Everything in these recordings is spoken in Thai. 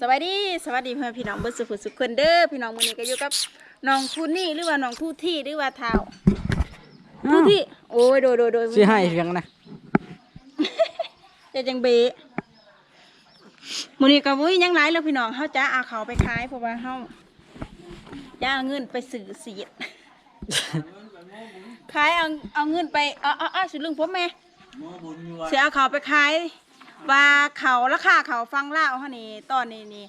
สวัสดีสวัสดีเพื่อนพี่น้องเบิร์สุขุสุขคนเด้อพี่น้องมื้อนี้ก็อยู่กับน้องทูนี่หรือว่าน้องทูที่หรือว่าเท้าทูที่โอ้ยโดยโดยโดยสิให้เพียงนะจะจังเบะมื้อนี้ก็วุ้ยยังหลายแล้วพี่น้องเฮาจะเอาเขาไปขายเพราะว่าเฮาจะเอาเงินไปซื้อเสียดขายเอาเอาเงินไปเอาเอาเอาสิลุงผมแม่เสียเอาเขาไปขาย ว่าเขาราคาเขาฟังเล่าวเฮานี่ตอนนี้นี่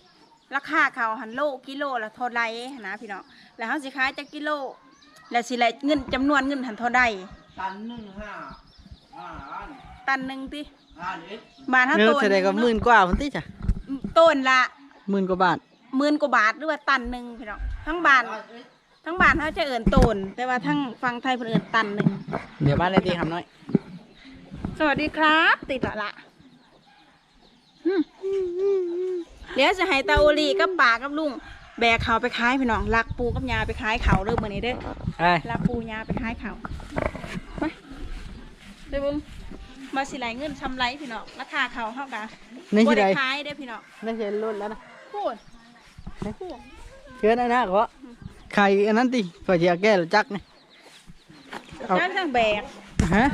ราคาเขาหันโลกิโลละเท่าไรนะพี่น้องแล้วเฮาสิขายจักกิโล แล้วสิได้เงินจำนวนเงินหันเท่าใดตันหนึ่งห้าห้าล้านตันหนึงติห้าเอ็ดบาทเท่าเนื้อต้นแสดงก็หมื่นกว่าพุ่นติจ้ะต้นละหมื่นกว่าบาทหมื่นกว่าบาทหรือว่าตันหนึ่งพี่น้องทั้งบาททั้งบาทเขาจะเอินต้นแต่ว่าทั้งฟังไทยเพิ่นเอินตันหนึ่งเดี๋ยวบ้านเลยตีคำน้อย สวัสดีครับ ติดละละอืม เดี๋ยวจะให้ตาโอลีกับป่ากับลุงแบกเขาไปขายพี่น้องลักปูกับยาไปขายเขาเริ่มมือนี้เด้อไอ้ลักปูยาไปขายเขาไปเดี๋ยวบุ้มมาสิไหลเงินชำไรพี่น้องราคาเขาเท่ากันนี่บ่สิได้ได้ขายได้อพี่น้องนี่สิรุ่นแล้วนะพูดพูดเชื่อนะนะก็ไข่อันนั้นติก็จะเอาแก้หรือจักนี่เอาจ้างทางแบกฮะ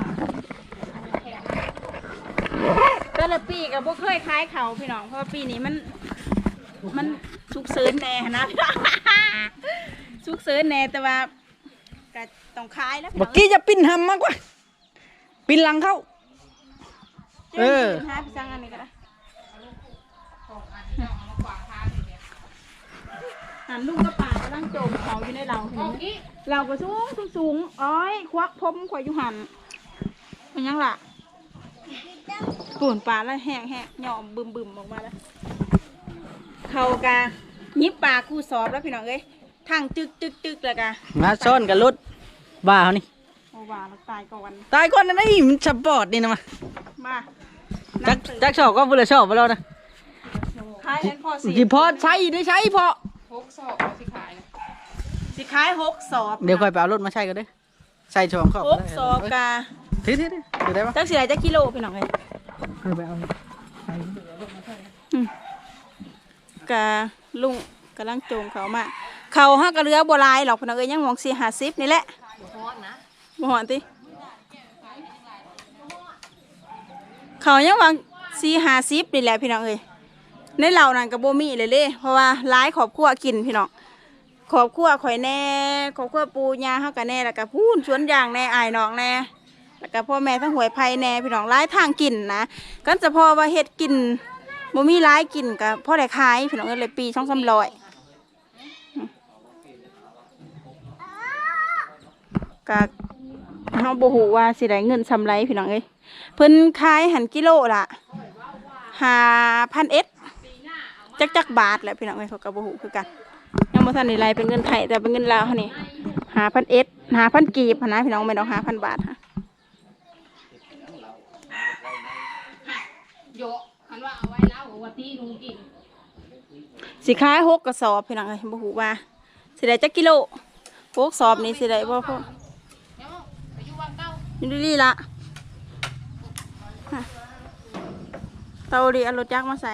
แต่ละปีก็บ่เคยขายเขาพี่น้องเพราะว่าปีนี้มัน มันสุกเสริญแน่นะสุกเสริญแน่แต่ว่าก็ต้องขายแล้วพี่บัน้กองกี้จะปิ้นหำมากกว่า ปิ้นหลังเข้า เออหาพี่จังอันนี้ก็ได้หันลุงกระป่ากำลังโจมเขาอยู่ในเราเห็นไหมเราก็สูงสูงสูงอ้อยควักพมข่อยอยู่หันมันยังล่ะ ปูนปลาแล้วแห้งแห้งหย่อมบึมบึมออกมาแล้ว เขากะยิบปลาคู่สอบแล้วพี่น้องเอ้ยทางจึกจึกจึกแล้วกะมาซ่อนกับรถบ้าเขานี่โอ้ว่าเราตายก่อนตายก่อนนะนี่มันสปอร์ตนี่นะมามาจักจักชอบก็บุญละชอบไปแล้วนะขายแอนพอสี่สิพอใช้ได้ใช้พอสิขายหกสอบเดี๋ยวค่อยไปเอารถมาใช้กันเด้อใส่ช่องเข้าหกสอบกะถือถือถือถือได้ปะจักสิไรจักกิโลพี่น้องเอ้ย เอาไปเอาใส่กะลุงกำลังโจมเขามาเขาห้ากระเรือบัวลายหรอกพน้องเอ้ยยังมองสี่หาสิบนี่แหละบ่ฮอดติเขายังวางสี่หาสิบนี่แหละพี่น้องเอ้ยในเหล่านั้นกับโบมีเลยเลยเพราะว่าร้ายขอบครัวกินพี่น้องขอบครัวข่อยแน่ขอบครัวปูยาเฮากันแน่แล้วก็พูนสวนยางแน่อายน้องแน่ แล้วก็พ่อแม่ทั้งหวยไผ่แน่พี่น้องร้ายทางกินนะกันจะพอว่าเฮ็ดกินบ่มีร้ายกินก็พอได้ขายพี่น้องเอ้ยเลยปีช่องสามร้อยก็เฮาบ่ฮู้ว่าสิได้เงินซำไรพี่น้องเอ้ยเพิ่นขายหันกิโลละ5,000เอ็ดจักจักบาทแหละพี่น้องเอ้ยเขาก็บ่ฮู้คือกันยังบ่ทันได้ไล่เป็นเงินไทยแต่เป็นเงินลาวเฮานี่5,000เอ็ด5,000กีบหันนะพี่น้องแม่นดอก5,000บาทฮะ โยกคันว่าเอาไว้แล้วว่าตีลุงกินสิขายหกกระสอบพี่น้องเอ้ยบ่ฮู้ว่าสิได้จักกิโลหกสอบนี่สิได้บ่พอเดี๋ยวอายุวันเก้านี่ดูดีละฮะเตาดีเอารถจักรมาใส่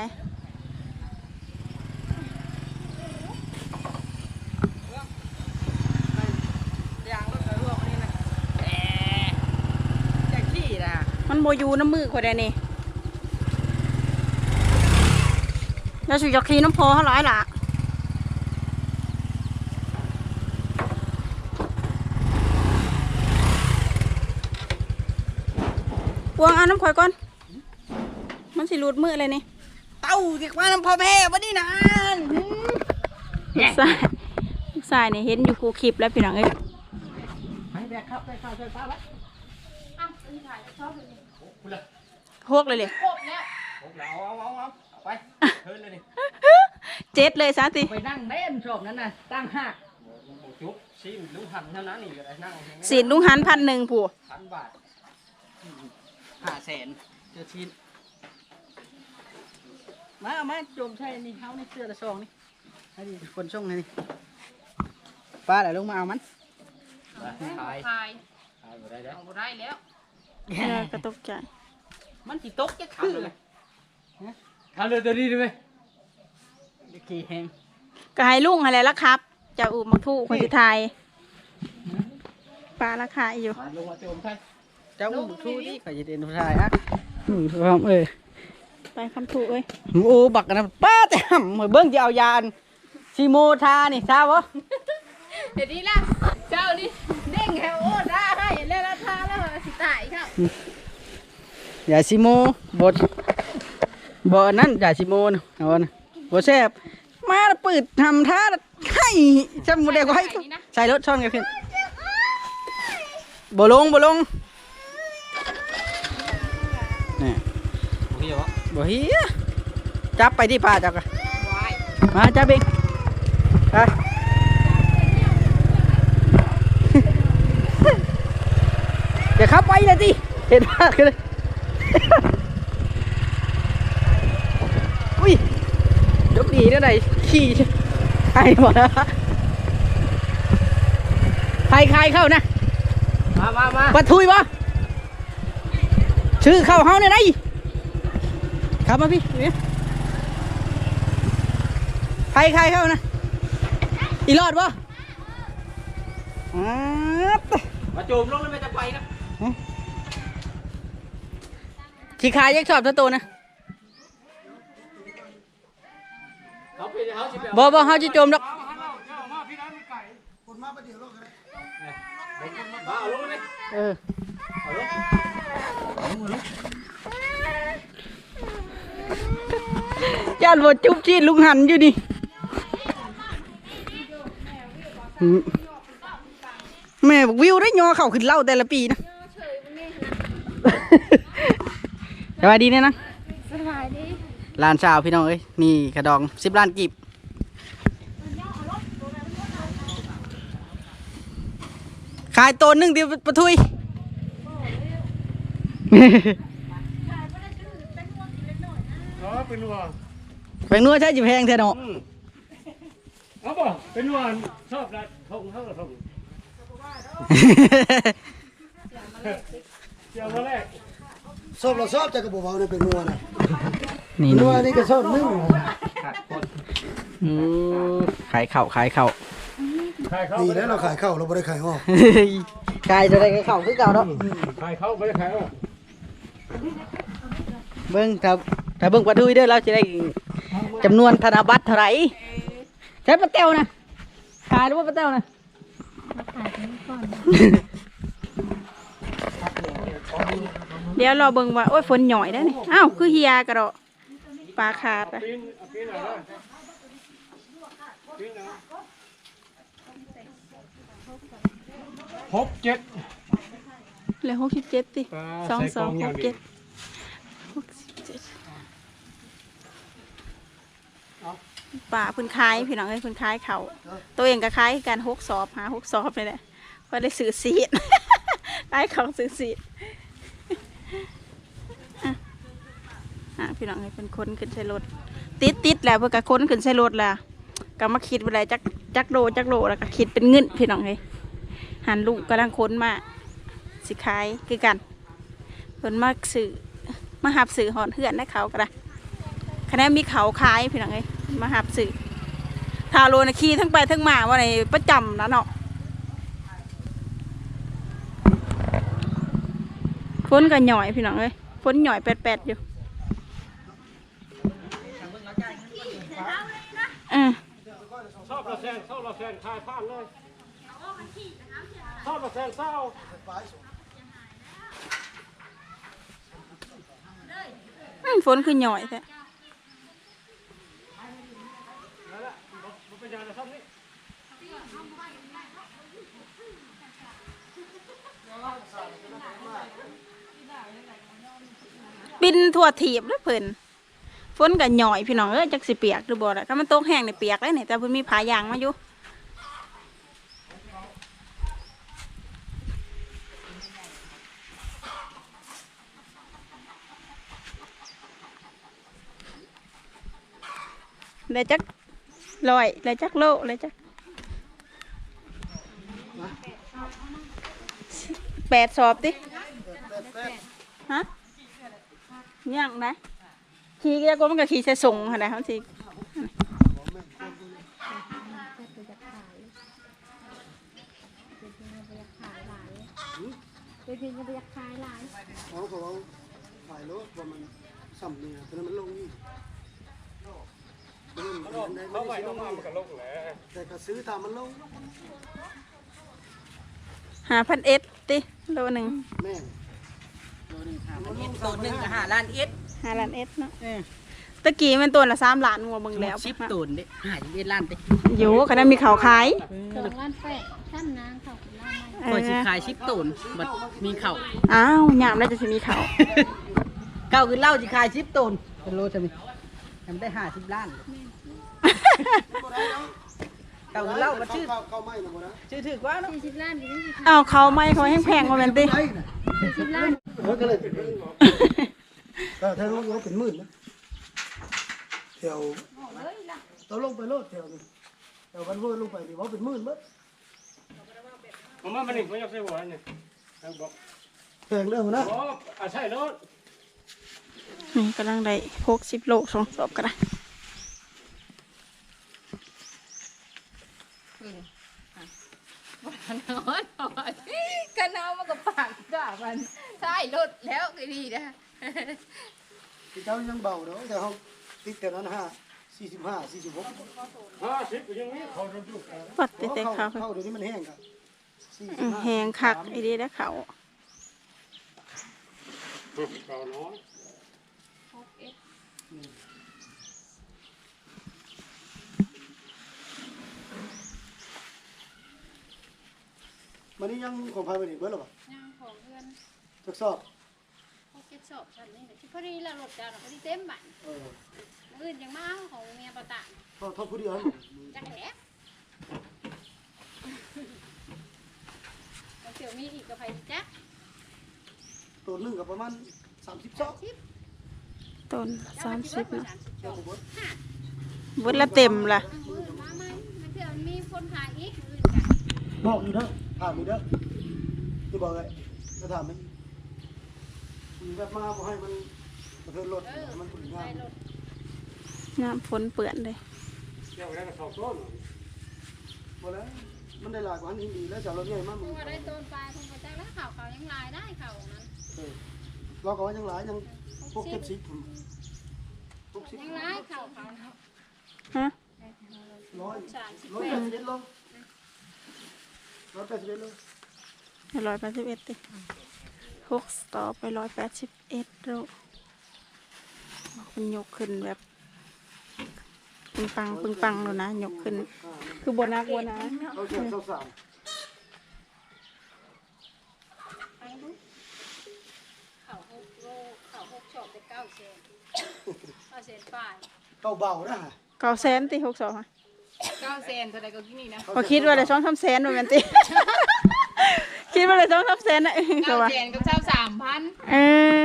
มันโบอยูน้ำมือคนใดนี่ แล้วสุจะขี่น้ำพอเท่าไหร่ล่ะวางเอาน้ำข่อยก่อน มันสิรูดมือเลยนี่ เต้าสิว่าน้ำพ่อแพ้วันนี้นานลูกชายลูกชายเนี่ยเห็นอยู่คูคลิปแล้วพี่น้องเอ้ยไปแบกครับไปข้าวใส่ปลาไว้หกเลยเลยครบแล้วผมเอาเอาเอาเอาเอา ไปเทินเลยนี่เจ็ดเลยซะสิไปนั่งเล่นชอบนั้นน่ะตั้งห้าจุ๊บซิมลุงหันเท่านั้นนี่ก็ได้นั่งแห้งสีนลุงหันพันหนึ่งผู้พันบาทห้าแสนเจอชิ้นมาเอามาโจมใช่นี่เขานี่เสื้อละซองนี่ให้ดิคนช่องให้นี่ป้าไหนลงมาเอามันขายทายขายบ่ได้แล้วเอาบ่ได้แล้ว เออกระตกใจ มันสิตกจะคือทำ เลยตัวนี้ได้ไหมจะขี่แหงก็ให้ลุงอะไรละครับเจะอูมักทูคนสุดท้ายปลาราคาอยู่มาลงมาโจมใช่เจ้าอุ้มทูนี่ข่อยจะเดินผู้ชายอะอืมพร้อมเออไปคำถูกเอ้ยโอ้บักอันนะป้าแต่ห่ำเหมือนเบิ้งจะเอายานซีโมทานี่ทราบปะเดี๋ยวนี้ล่ะเจ้านี่เด้งแถวโอ้ได้ให้เล่นละท่าแล้วสิตายครับอย่าซีโมบด บดนั่นอย่าซีโมนะเอานะบดแซ่บมาแล้วปืดทำท่าให้จำโมเดลไว้ใส่รถช่องกันเพื่อนบ่ลงบ่ลงนี่โอเควะบ่เฮียจับไปที่ป่าจับกันวายมาจับเองไปอย่าขับไปเลยสิเห็นมากเลยอุ้ย ยกดีนะไหนขี่ใครหมดนะใครใครเข้านะมามามาปะทุยปะชื่อเข้าเฮาเนี่ยไหนขับมาพี่เนี่ยใครใครเข้านะอีรอดปะอ่าตะมาโจมลงแล้วไม่จะไปนะขี้ขายยักษ์ชอบตัวโตนะ เขาไปเขาสิไป บ่บ่เฮาจะโจมดอกมาเอาลงเลยเออจานบ่จุ๊บจีนลุงหันอยู่ดิอืมแม่บอกวิวได้ยอเข่าขึ้นเล่าแต่ละปีนะสวัสดีเนี่ยนะสบายดี ลานชาวพี่น้องเอ้ยมีกระดองสิบล้านกีบขายตัวหนึ่งเดียวปะทุยอ๋อเป็นวัวแปลงนัวใช่จิแพงแท้เนาะเอาบ่เป็นวัวชอบละทงเท่าละทงเจ้ามาแรกชอบเราชอบจะกระบอกเอาเนี่ยเป็นนัวนะ นี่นัวนี่ก็ชอบนึ่งอืมขายเข่าวขายเข่าวใครเข้านี่แล้วเราขายข้าวเราไม่ได้ขายอ้อขายจะได้เข่าวคือเก่าเนาะใครเข้าไปใครออกเบิ้งถ้าถ้าเบิ้งปะทุยเด้อเราจะได้จำนวนธนบัตรเท่าไหร่ใช้ปะเต้วนะขายหรือว่าปะเต้วนะเดี๋ยวรอเบิ่งว่าโอ้ยฝนหน่อยได้นี่อ้าวคือเฮียกระโดด ปลาขาดอะปีนปีนอะไรปีนอะไรหกเจ็ดเลยหกสิบเจ็ดติปลาสองใส่สองกล่องหอย่างกดีเจ็ดหกสิบเจ็ดป่าเพื้นคล้ายพี่น้องเอ้ยเพื้นคล้ายเขาตัวเองก็คล้ายกันหกสอบหาหกสอบเลยแหละก็ได้สื่อซีดคล้ายของสื่อซีดอะ อะพี่น้องเอ้เป็นคนขึ้นใส่รถติดติดแล้วเพื่อก็คนขึ้นใส่รถแล้วก็มาคิดไปเลยจักจักโลจักโลแล้วก็คิดเป็นเงินพี่น้องเอ้ยหันลูกกำลังค้นมาสิขายคือกันเพิ่นมาสื่อมาหับสื่อหอนเหือนได้เขาก็ได้คะแนนมีเขาขายพี่น้องเอ้ยมาหับสื่อทาโรนะขี่ทั้งไปทั้งมาว่าในประจำนะเนาะฝนก็หน่อยพี่น้องเอ้ยฝนหน่อยแปดๆอยู่อือ ชอบ ละแสนชอบละแสนคายผ่านเลยชอบละแสนเศร้าอืมฝนคือหน่อยแท้บินทั่วถีบแล้วเพิ่น ฝนก็หน่อยพี่น้องเอ้ยจักสิเปียกหรือบ่ล่ะถ้ามันตกแห้งเนี่เปียกเลยนี่แต่เพิ่นมีผายางมาอยู่เลยจักลอยเลยจักโลเลยจักแปดสอบติฮะยังน ขี่แกก็มันก็ขี่ใส่ส่งหั่นนะมันสิไปเพียงจะไปยักขายหลายเขาก็ถ่ายรถว่ามันสัมเนี่ยเพราะมันลงนี่เขาไหวต้องมากัลกแหละแต่ก็ซื้อตามันลงหาพันเอ็ดติโลหนึ่งแม่โลหนึ่งหาพันเอ็โลหนึ่งหาล้านเอ็ด หาล้านเอ็ดเนาะเออตะกี้มันตัวละสามล้านงัวเบิ่งแล้วสิบตัวนี่ห้าเอ็ดล้านเด้อยู่ก็ได้มีข่าวขายสองล้านแปดท่านนางเขาคุณล่าไม่เอคอยสิอขายสิบตัวบัดมีเข่าอ้าวยามแล้วจะสิมีข่าวเก้าคือเหล้าสิขายสิบตัวเป็นโลจะมีทำได้ห้าสิบล้านเก้าคือเหล้าก็ชื่อเข้าเข้าไม่นะบ่นะชื่อถือว่าเนาะสี่สิบล้านอยู่ที่สิบอ้าวเขาไม่เขาแห้งแพงกว่าแม่นติไอ้น่ะสี่สิบล้านเออ ก็เลยเป็นหมื่นแต่ถ้ารู้ว่าเป็นหมื่นนะแถวเราลงไปโลดแถวนี้แถววันเวอร์ลงไปนี่ว่าเป็นหมื่นมั้งผมว่ามันนี่มันยังใส่หัวนี่บอกแพงเด้อหัวนะโอ้อะใช่รถนี่กำลังได้หกสิบโลสองสอบก็ได้กันนอนกันนอนมันก็ปากด่ามันใช่รถแล้วก็ดีนะ ที่เจ้ายังเบาเนาะแต่เขาติดแต่นั้นห้าสี่สิบห้าสี่สิบหกห้าสิบก็ยังมีเขาจะดูปัดแต่แต่เขาเข้าเดี๋ยวนี้มันแห้งกันสี่สิอืบมห้าแหงคักไอ้ดีแล้วเขาเขาน้อยมันนี่ยังของพายไปอีกเบิ้ลหรอเปล่าย่างของเพื่อนทดสอบ เขาเก็บศพฉันนี่แหละที่พอดีละรถจ้าเราพอดีเต็มบัตรเอออื่นยังมาของเมียประตานโทษโทษผู้เดียวให้หมดจักแหลแล้วเดี๋ยวมีอีกกับไผจักตัวหนึ่งกับประมาณสามสิบสองต้นสามสิบนะนะเจ้าของบดเบิดละเต็มล่ะมาไหมมันเดี๋ยวมีคนขายอีกอื่นกันบอกอยู่เด้อถามอยู่เด้อที่บอกเลยจะถามไหม แบบมาบอกให้มันกระเทือนรถเออให้มันผลงาใส่นรถน้ำฝนเปื้อนเลยเดี๋ยวแล้วก็เขาต้นบอกแล้วมันได้หลายกว่านี้ดีแล้วจะรถใหญ่มากเพมึงราะว่าได้ต้นปลายคงมาจากแล้วข่าวเขายังลายได้ข่าวนั้นเออเราก็ว่ายังหลายยังพวกเก็บสิบพวกสิบยังลายข่าวเขาฮะร้อยสามสิบร้อยแปแปดดสิบเอ็ดโลร้อยแปดสิบเอ็ดโลร้อยแปดสิบเอ็ดติ หกสต่อไปร้อยแปดสิบเอ็ดโลมันยกขึ้นแบบปึงปังปึงปังเลยนะยกขึ้น คือบนักบนักเราเสียเท่าสามข่าวหกโลข่าวหกชอบไปเก้าเซนเก้าเซนปลายเก่าเบานะฮะเก้าแสนติหกสองเก้าเซนเท่าไรก็ที่นี่นะพอคิดว่าเลยสองสามแสนเหมือนกันติ คิดว่าเลยสองสามแสนนะเออก็เก้าว่าเซนกับเจ้าสามพันเออ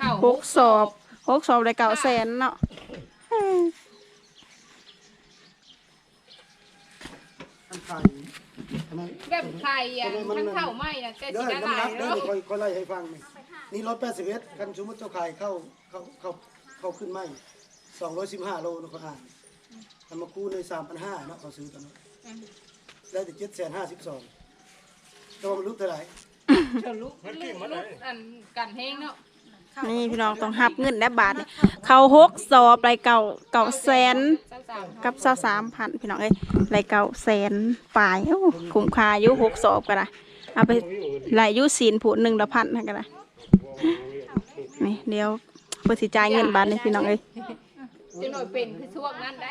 ข่าวหกสอบหกสอบเลยเก้าแสนเนาะเอออันไข่อันนั้นแบบไข่อะทั้งเข่าไหมอะแต่เด้สีอละมันลานัยบเด้แล้อวคอยคอยไล่ให้ฟังนี่นี่รถแปดสิบเอ็ดกันสมมติเจ้าขายเข้าเข้าเข้าเข้าขึ้นไม่สองร้อยสิบห้าโลนะเขาอ่านทำมากู้ในสามพันห้าเนาะเขาซื้อกันเนาะได้แต่เจ็ดแสนห้าสิบสอง แต่ว่ามันรู้เท่าไหร่เดี๋ยวลุกลุกลุกอันกันเฮงเนาะนี่พี่น้องต้องหับเงินได้บาทนี่เขาหกสอบไรเก่าเก่าแสนเจ้าสามกับเศร้าสามพันพี่น้องเอ้ยไรเก่าแสนปลายโอ้คุ้มค่าอายุหกสอบกันนะเอาไปไหลอายุศีลผูหนึ่งละพันกันนะนี่เดี๋ยวเพื่อสิจ่ายเงินบาทนี่พี่น้องเอ้ยจะหน่อยเป็นคือช่วงนั้นได้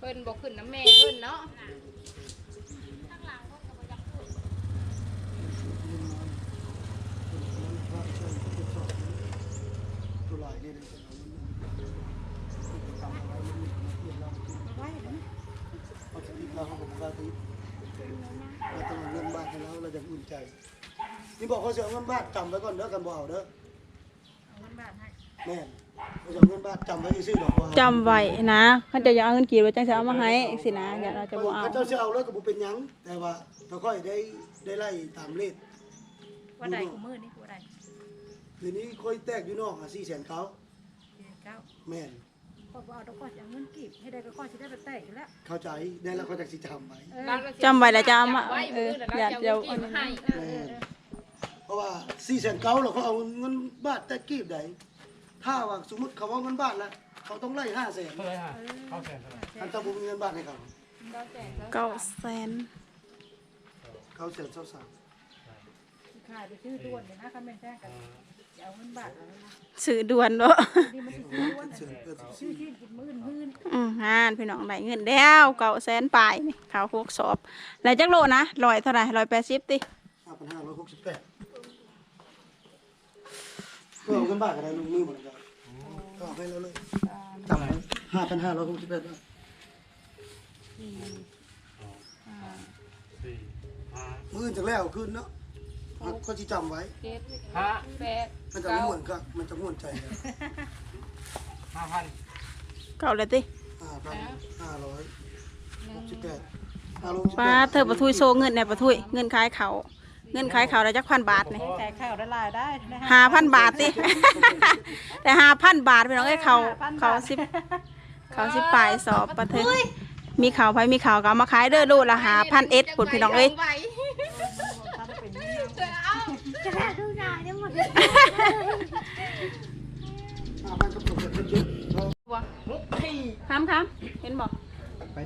เพิ่นบอกขึ้นน้ำแม่เพิ่นเนาะตัวลายนี่เลยเอาสติเราของเราตีเราต้องเอาเงินบาทให้เราเราจะอุ่นใจ นี่บอกเขาจะเอาเงินบาทจำไว้ก่อนเด้อกันบ่เอาเด้อแม่นเขาจะเอาเงินบาทจำไว้ซื่อๆดอกว่าจำไว้นะเขาจะอยากเอาเงินกี่ไว้จังจะเอามาให้สินะอย่าเราจะบ่เอาเขาเจ้าจะเอาแล้วก็บ่เป็นหยัง แต่ว่าเราค่อยได้ได้ไล่ตามเลขว่าใดกูมือนี่กูใดทีนี้ค่อยแตกอยู่นอกอะ4แสนเขาเก้าแม่นก็บ่เอาดอกก็จะเงินกีบให้ได้ก็ข้อสิได้ไปแตกอยู่แล้วเข้าใจได้แล้วเขาจะสิจำไว้จำไว้แล้วจะเอามาไว้เอมืออแล้วอยากจะจะเอา ให้ แม่นเพราะว่าสี่แสนเก้าเราเขาเอาเงินบาทแต่กีบใด ถ้าว่าสมมติเขาเอาเงินบาทแล้วเขาต้องไล่ห้าแสนเท่าไหร่ฮะเข้าแสนเท่าไหร่อันตะบุมีเงินบาทให้เขาเก้าแสนเขาแสนเท่าสามขายไปซื้อด่วนเลยนะคำเป็นแท้กันจะเอาเงินบาทเอานะสื่อด่วนเนาะนี่มันสิซื้อด่วนเสนเกิดซื้อที่กินมื้นมื้นอืมอ่านพี่น้องได้เงินแล้วเก้าแสนปลายนี่เขาพวกสอบแล้วจักโลนะร้อยเท่าไหร่ร้อยแปดสิบติห้าพันห้าร้อยหกสิบแปด ก็เอาเงินบาทกันได้ลุงมือหมดเลยก็เอาให้เราเลยจำไว้ห้าพันห้าร้อยหกสิบแปดสี่ห้ามืออื่นจากแล้วขึ้นเนาะเขาจะจำไว้เจ็ดห้าแปดมันจะไม่ม่วนก็มันจะม่วนใจห้าพันเก้าเลยติห้าพันห้าร้อยหกสิบแปดห้าร้อยป้าเธอประทุยโซเงินในประทุยเงินขายเขา เงินขายเขาได้จักพันบาทนี่แต่ข้าวได้ลายได้นะห้าพันบาทติ แต่ห้าพันบาทพี่น้องไอ้ยเขาเขาสิบเขาสิบปลายสอบประเทศมีเขาวไปมีเขาวก็เอามาขายเด้อลูกละหาพันเอ็ดผุดพี่น้องเอ้ยห้าพันก็ตกเจ็ดเจ็ดเขาค้ำค้ำเห็นบอกไป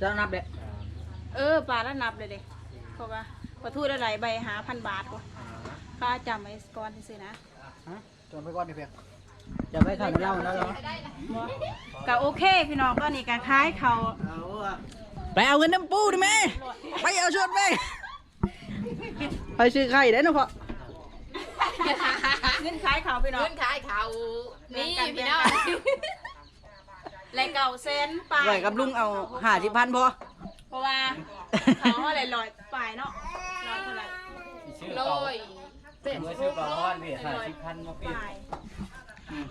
จะนับเด็เออปลาแล้วนับเลยเด็กเพราะว่า ประทุได้หลายใบหาพันบาทกูค่าจำไว้ก่อนซื้อๆนะฮะจนไปก่อนดิเพียงจะไปขันเหล้าแล้วเหรอก็โอเคพี่น้องก็นี่ก็ขายเขาไปเอาเงินน้ำปูดิแม่ไปเอาชดแม่ไปซื้อไข่ได้เนาะพ่อเงินขายเขาพี่น้องเงินขายเขานี่พี่น้องและเก่าเซนปลายไว้กับลุงเอาห้าสิบพันพอเพราะว่าเขาอะไรลอยปลายเนาะ โรยเป็ดเมื่อชื่อปลาทอดพี่ห้าสิบพันมาปี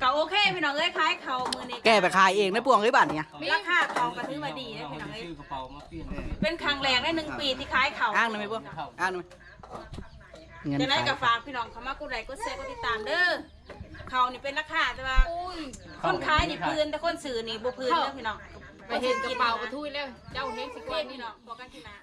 ก็โอเคพี่น้องเอ้ยขายเขามือนี้แกไปขายเองในปวงไอ้บ้านเนี่ยราคาเขาก็ถือว่าดีนะพี่น้องเอ้ยชื่อกระเป๋ามาปีเป็นครั้งแรกในหนึ่งปีที่ขายเขาอ้างหน่อยไหมพวกอ้างหน่อยไหมเงินจะได้ขายกับฝากพี่น้องเขามากดไลค์กดแชร์กดติดตามเด้อเขานี่เป็นราคาแต่ว่าอุ้ยคนขายนี่พื้นแต่คนซื้อนี่บ่พื้นเด้อพี่น้องไปเห็นกระเป๋ากระทุยแล้ว เจ้าเฮงสิเกเคนพี่น้องบอกกันที่หนะ